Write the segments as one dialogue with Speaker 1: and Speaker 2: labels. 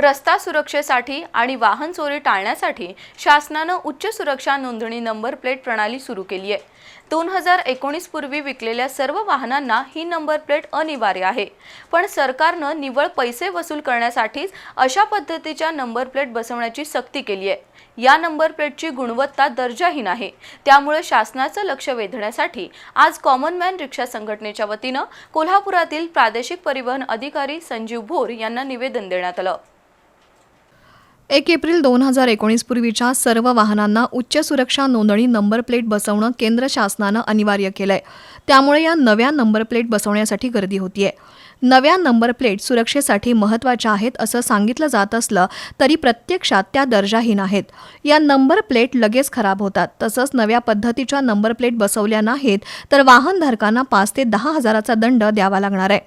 Speaker 1: रस्ता सुरक्षेसाठी आणि वाहन चोरी टाळण्यासाठी शासनानं उच्च सुरक्षा नोंदणी नंबर प्लेट प्रणाली सुरू केली आहे दोन हजार एकोणीस पूर्वी विकलेल्या सर्व वाहनांना ही नंबर प्लेट अनिवार्य आहे. पण सरकारनं निव्वळ पैसे वसूल करण्यासाठीच अशा पद्धतीच्या नंबर प्लेट बसवण्याची सक्ती केली आहे या नंबर प्लेटची गुणवत्ता दर्जाहीन आहे. त्यामुळे शासनाचं लक्ष वेधण्यासाठी आज कॉमन मॅन रिक्षा संघटनेच्या वतीनं कोल्हापुरातील प्रादेशिक परिवहन अधिकारी संजीव भोर यांना निवेदन देण्यात आलं.
Speaker 2: एक एप्रिल दोन हजार एकोणीस पूर्वीच्या सर्व वाहनांना उच्च सुरक्षा नोंदणी नंबर प्लेट बसवणं केंद्र शासनानं अनिवार्य केलंय. त्यामुळे या नव्या नंबर प्लेट बसवण्यासाठी गर्दी होतीये. नव्या नंबर प्लेट सुरक्षेसाठी महत्त्वाच्या आहेत असं सांगितलं जात असलं तरी प्रत्यक्षात त्या दर्जाहीन आहेत. या नंबर प्लेट लगेच खराब होतात. तसंच नव्या पद्धतीच्या नंबर प्लेट बसवल्या नाहीत तर वाहनधारकांना पाच ते दहा हजाराचा दंड द्यावा लागणार आहे.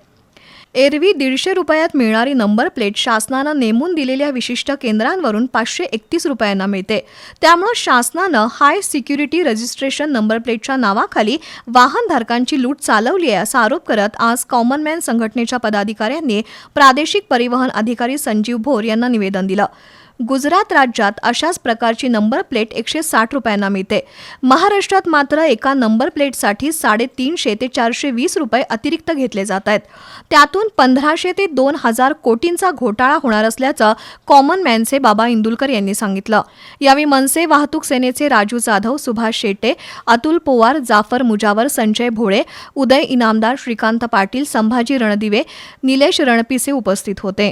Speaker 2: एरवी दीडशे रुपयात मिळणारी नंबर प्लेट शासनानं नेमून दिलेल्या विशिष्ट केंद्रांवरून पाचशे एकतीस रुपयांना मिळते. त्यामुळं शासनानं हाय सिक्युरिटी रजिस्ट्रेशन नंबर प्लेटच्या नावाखाली वाहनधारकांची लूट चालवली आहे असा आरोप करत आज कॉमनमॅन संघटनेच्या पदाधिकाऱ्यांनी प्रादेशिक परिवहन अधिकारी संजीव भोर यांना निवेदन दिलं. गुजरात राज्यात अशाच प्रकारची नंबर प्लेट एकशे साठ रुपयांना मिळते. महाराष्ट्रात मात्र एका नंबर प्लेटसाठी साडेतीनशे ते चारशे वीस रुपये अतिरिक्त घेतले जात आहेत. त्यातून पंधराशे ते दोन हजार कोटींचा घोटाळा होणार असल्याचं कॉमन मॅनचे बाबा इंदुलकर यांनी सांगितलं. यावेळी मनसे वाहतूक सेनेचे राजू जाधव सुभाष शेटे अतुल पोवार जाफर मुजावर संजय भोळे उदय इनामदार श्रीकांत पाटील संभाजी रणदिवे निलेश रणपिसे उपस्थित होते.